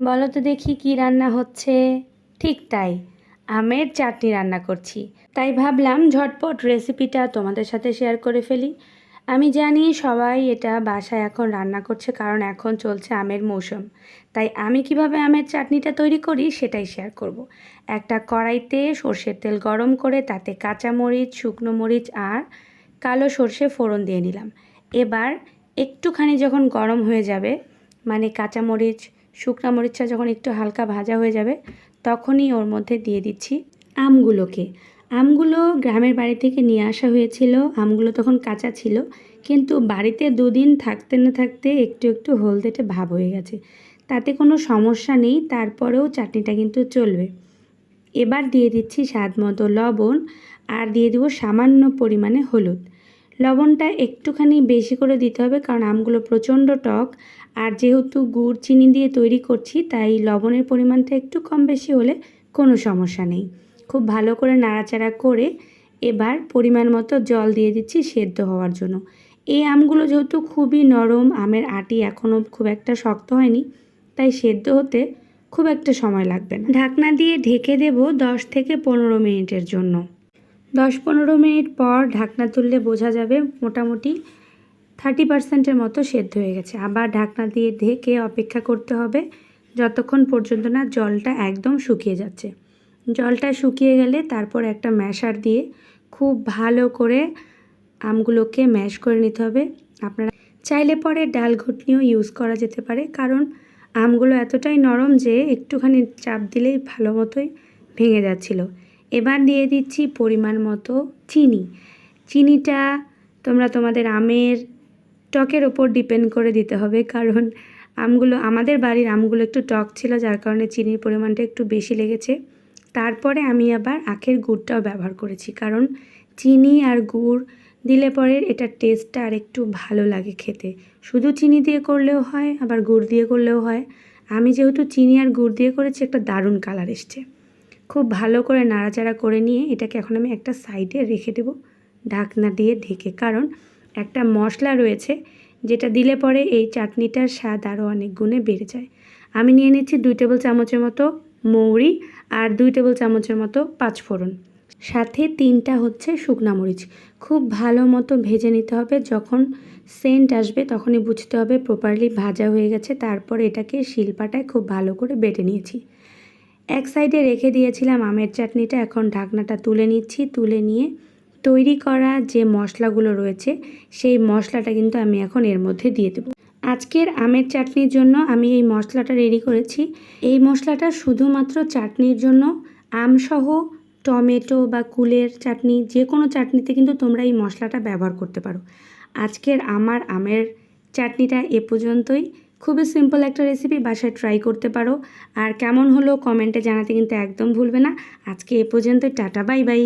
বলো তো দেখি কি রান্না হচ্ছে? ঠিক তাই, আমের চাটনি রান্না করছি। তাই ভাবলাম ঝটপট রেসিপিটা তোমাদের সাথে শেয়ার করে ফেলি। আমি জানি সবাই এটা বাসায় এখন রান্না করছে কারণ এখন চলছে আমের মৌসুম। তাই আমি কীভাবে আমের চাটনিটা তৈরি করি সেটাই শেয়ার করব। একটা কড়াইতে সর্ষের তেল গরম করে তাতে কাঁচা মরিচ শুকনো মরিচ আর কালো সর্ষে ফোড়ন দিয়ে নিলাম। এবার একটুখানি যখন গরম হয়ে যাবে মানে কাঁচা মরিচ শুকনা মরিচটা যখন একটু হালকা ভাজা হয়ে যাবে, তখনই ওর মধ্যে দিয়ে দিচ্ছি আমগুলোকে। আমগুলো গ্রামের বাড়ি থেকে নিয়ে আসা হয়েছিল। আমগুলো তখন কাঁচা ছিল, কিন্তু বাড়িতে দুদিন থাকতে না থাকতে একটু একটু হলদেটে ভাব হয়ে গেছে। তাতে কোনো সমস্যা নেই, তারপরেও চাটনিটা কিন্তু চলবে। এবার দিয়ে দিচ্ছি স্বাদ মতো লবণ, আর দিয়ে দেবো সামান্য পরিমাণে হলুদ। লবণটা একটুখানি বেশি করে দিতে হবে কারণ আমগুলো প্রচণ্ড টক। আর যেহেতু গুড়, চিনি দিয়ে তৈরি করছি, তাই লবণের পরিমাণটা একটু কম বেশি হলে কোনো সমস্যা নেই। খুব ভালো করে নাড়াচাড়া করে এবার পরিমাণ মতো জল দিয়ে দিচ্ছি সেদ্ধ হওয়ার জন্য। এই আমগুলো যেহেতু খুবই নরম, আমের আটি এখনও খুব একটা শক্ত হয়নি, তাই সেদ্ধ হতে খুব একটা সময় লাগবে না। ঢাকনা দিয়ে ঢেকে দেব দশ থেকে পনেরো মিনিটের জন্য। দশ পনেরো মিনিট পর ঢাকনা তুললে বোঝা যাবে মোটামুটি থার্টি পার্সেন্টের মতো সেদ্ধ হয়ে গেছে। আবার ঢাকনা দিয়ে ঢেকে অপেক্ষা করতে হবে যতক্ষণ পর্যন্ত না জলটা একদম শুকিয়ে যাচ্ছে। জলটা শুকিয়ে গেলে তারপর একটা ম্যাশার দিয়ে খুব ভালো করে আমগুলোকে ম্যাশ করে নিতে হবে। আপনারা চাইলে পরে ডাল ঘুটনিও ইউজ করা যেতে পারে, কারণ আমগুলো এতটাই নরম যে একটুখানি চাপ দিলেই ভালো মতোই ভেঙে যাচ্ছিল। এবার দিয়ে দিচ্ছি পরিমাণ মতো চিনি। চিনিটা তোমরা তোমাদের আমের টকের ওপর ডিপেন্ড করে দিতে হবে, কারণ আমগুলো, আমাদের বাড়ির আমগুলো একটু টক ছিল, যার কারণে চিনির পরিমাণটা একটু বেশি লেগেছে। তারপরে আমি আবার আখের গুড়টাও ব্যবহার করেছি, কারণ চিনি আর গুড় দিলে পরে এটার টেস্টটা আর একটু ভালো লাগে খেতে। শুধু চিনি দিয়ে করলেও হয়, আবার গুড় দিয়ে করলেও হয়। আমি যেহেতু চিনি আর গুড় দিয়ে করেছি, একটা দারুণ কালার এসছে। খুব ভালো করে নাড়াচাড়া করে নিয়ে এটাকে এখন আমি একটা সাইডে রেখে দেবো ঢাকনা দিয়ে ঢেকে। কারণ একটা মশলা রয়েছে যেটা দিলে পরে এই চাটনিটার স্বাদ আরও অনেক গুণে বেড়ে যায়। আমি নিয়ে নিচ্ছি দুই টেবিল চামচের মতো মৌরি আর দুই টেবিল চামচের মতো পাঁচফোড়ন। সাথে তিনটা হচ্ছে শুকনা মরিচ। খুব ভালো মতো ভেজে নিতে হবে। যখন সেন্ট আসবে তখনই বুঝতে হবে প্রপারলি ভাজা হয়ে গেছে। তারপর এটাকে শিলপাটায় খুব ভালো করে বেটে নিয়েছি। এক সাইডে রেখে দিয়েছিলাম আমের চাটনিটা, এখন ঢাকনাটা তুলে নিচ্ছি, তুলে নিয়ে তৈরি করা যে মশলাগুলো রয়েছে, সেই মশলাটা কিন্তু আমি এখন এর মধ্যে দিয়ে দেবো। আজকের আমের চাটনির জন্য আমি এই মশলাটা রেডি করেছি। এই মশলাটা শুধুমাত্র চাটনির জন্য, আমসহ টমেটো বা কুলের চাটনি, যে কোনো চাটনিতে কিন্তু তোমরা এই মশলাটা ব্যবহার করতে পারো। আজকের আমার আমের চাটনিটা এ পর্যন্তই। খুবই সিম্পল একটা রেসিপি বাসায় ট্রাই করতে পারো। আর কেমন হলো কমেন্টে জানাতে কিন্তু একদম ভুলবে না। আজকে এ পর্যন্ত টাটা বাই বাই